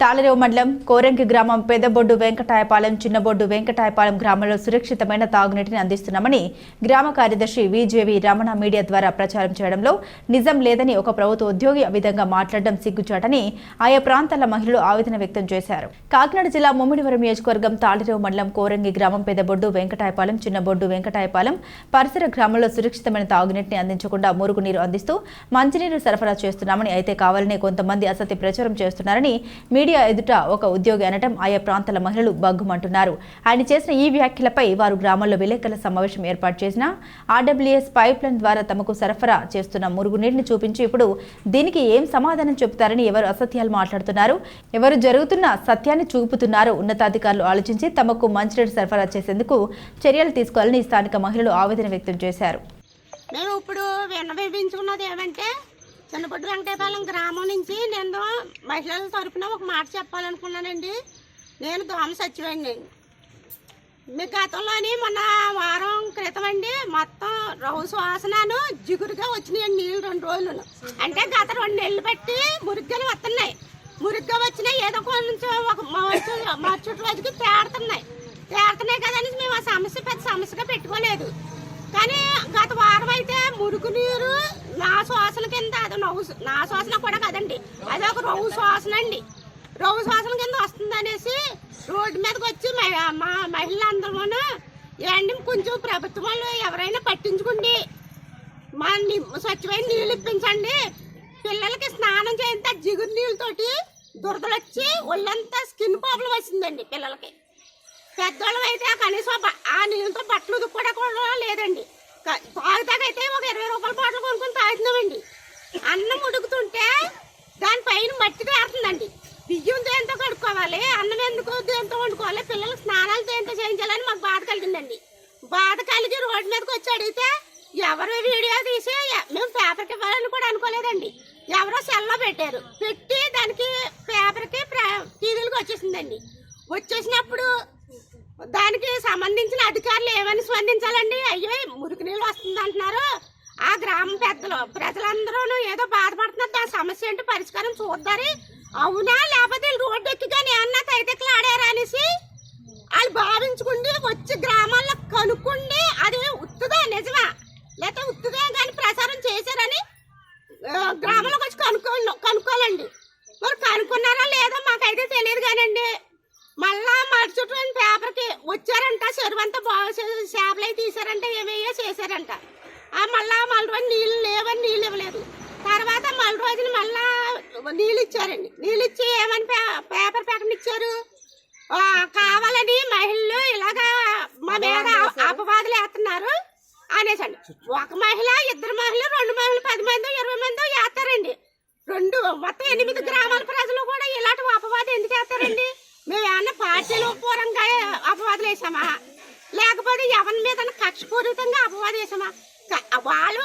తాళరేవు మండలం కోరంకి గ్రామం పెద్దబొడ్డు వెంకటాయపాలెం చిన్నబొడ్డు వెంకటాయపాలెం గ్రామంలో సురక్షితమైన తాగునీటిని అందిస్తున్నామని గ్రామ కార్యదర్శి విజేవి రమణ మీడియా ద్వారా ప్రచారం చేయడంలో నిజం లేదని ఒక ప్రభుత్వ ఉద్యోగి ఆ విధంగా మాట్లాడడం సిగ్గుచాటని ఆయా ప్రాంతాల మహిళలు ఆవేదన వ్యక్తం చేశారు. కాకినాడ జిల్లా ముమ్మిడివరం నియోజకవర్గం తాళరేవు మండలం కోరంగి గ్రామం పెద్దబొడ్డు వెంకటాయపాలెం చిన్నబొడ్డు వెంకటాయపాలెం పరిసర గ్రామంలో సురక్షితమైన తాగునీటిని అందించకుండా మురుగునీరు అందిస్తూ మంచినీరు సరఫరా చేస్తున్నామని అయితే కావాలనే కొంతమంది అసత్య ప్రచారం చేస్తున్నారని మీడియా ఎదుట ఒక ఉద్యోగి అనటం ఆయా ప్రాంతాల మహిళలు బగ్గుమంటున్నారు ఆయన చేసిన ఈ వ్యాఖ్యలపై వారు గ్రామాల్లో విలేకరుల సమావేశం ఏర్పాటు చేసిన ఆర్డబ్ల్యూఎస్ పైప్ లైన్ ద్వారా తమకు సరఫరా చేస్తున్న మురుగునీటిని చూపించి ఇప్పుడు దీనికి ఏం సమాధానం చెబుతారని ఎవరు అసత్యాలు మాట్లాడుతున్నారు? ఎవరు జరుగుతున్న సత్యాన్ని చూపుతున్నారు? ఉన్నతాధికారులు ఆలోచించి తమకు మంచినీటి సరఫరా చేసేందుకు చర్యలు తీసుకోవాలని స్థానిక మహిళలు ఆవేదన వ్యక్తం చేశారు. మేము ఇప్పుడు విన్నవించుకున్నది ఏమంటే చిన్నపట్టు వెంకటేపాలెం గ్రామం నుంచి నేను మహిళల తరఫున ఒక మాట చెప్పాలనుకున్నానండి. నేను దోమ సచ్చిపోయింది. మీ గతంలోని మొన్న వారం క్రితం అండి మొత్తం రౌ వాసనను జిగురుగా వచ్చినాయి నీళ్ళు రెండు రోజులు అంటే గత రెండు నెలలు బట్టి మురిగ్గానే వస్తున్నాయి. మురిగ్గా వచ్చినాయి ఏదో కొంచెం ఒక మరుసటి మరుసటి రోజుకి తేడుతున్నాయి తేడుతున్నాయి కదని మేము ఆ సమస్య పెద్ద సమస్యగా పెట్టుకోలేదు. కానీ గత వారం అయితే మురుగు నీరు నా శ్వాసన కింద అది నవ్వు నా శ్వాసన కూడా కదండి. అది ఒక రవ్వు శ్వాసన అండి. రవ్వు శ్వాసన కింద వస్తుంది అనేసి రోడ్డు మీదకి వచ్చి మ- మా మహిళలందరూను ఏండి కొంచెం ప్రభుత్వం వాళ్ళు ఎవరైనా పట్టించుకోండి. మా స్వచ్ఛమైన నీళ్ళు ఇప్పించండి. పిల్లలకి స్నానం చేయంత జిగురు నీళ్ళతోటి దురదలు వచ్చి ఒళ్ళంతా స్కిన్ ప్రాబ్లం వచ్చిందండి పిల్లలకి. పెద్దోళ్ళం అయితే కనీసం ఆ నీళ్ళతో బట్టలు ఉతుక్కోవడం కూడా లేదండి. తాగుతాకైతే ఒక ఇరవై రూపాయల బాటలు కొనుక్కొని తాగుతున్నామండి. అన్నం ఉడుకుతుంటే దానిపైన మట్టి తేరుతుందండి బియ్యం దేంతో కడుక్కోవాలి అన్నం ఎందుకు దేంతో వండుకోవాలి పిల్లలకు స్నానాలు దేంతో చేయించాలని మాకు బాధ కలిగిందండి. బాధ కలిగి రోడ్డు మీదకి వచ్చి అడిగితే ఎవరు వీడియో తీసి మేము పేపర్కి ఇవ్వాలని కూడా అనుకోలేదండి. ఎవరో సెల్లో పెట్టారు. పెట్టి దానికి పేపర్కి టీవీలకు వచ్చేసిందండి. వచ్చేసినప్పుడు దానికి సంబంధించిన అధికారులు ఏమని స్పందించాలండి? అయ్యో మురికి నీళ్ళు వస్తుంది అంటున్నారు. ఆ గ్రామ పెద్దలు ప్రజలందరూ ఏదో బాధపడుతున్నారు. దాని సమస్య ఏంటో? పరిష్కారం చూద్దారు. అవునా? లేకపోతే రోడ్డు ఎక్కి కానీ ఏమన్నా తైతెక్కలు ఆడారా అనేసి? వాళ్ళు భావించుకుండి వచ్చి గ్రామాల్లో కనుక్కుండి అది ఉత్తుదా నిజమా? లేకపోతే ఉత్తుదా కానీ ప్రచారం చేశారని గ్రామంలోకి వచ్చి కనుక్కో కనుక్కోవాలండి. మరి కనుక్కున్నారా లేదో మాకైతే తెలియదు కానండి. మళ్ళా వచ్చారంట చెరువు అంతా బాగా చేపలు అయి తీసారంట ఏమేయో చేశారంట. ఆ మళ్ళా మళ్ళీ రోజు నీళ్ళు లేవని నీళ్ళు ఇవ్వలేదు. తర్వాత మళ్ళీ రోజున మళ్ళా నీళ్ళు ఇచ్చారండి. నీళ్ళు ఇచ్చి ఏమని పేపర్ ప్రకటన ఇచ్చారు కావాలని మహిళలు ఇలాగా మా మీద అపవాదులు వేస్తున్నారు అనేసండి. ఒక మహిళ ఇద్దరు మహిళలు రెండు మహిళలు పది మంది ఇరవై మంది వేస్తారండి. రెండు మొత్తం ఎనిమిది గ్రామాల ప్రజలు కూడా ఇలాంటి అపవాదం ఎందుకు వేస్తారండి? మేము ఏమన్నా పార్టీలు పూర్వంగా అపవాదులు వేసామా? లేకపోతే ఎవరి మీద కక్షపూరితంగా అపవాదం వేసామా? క- వాళ్ళు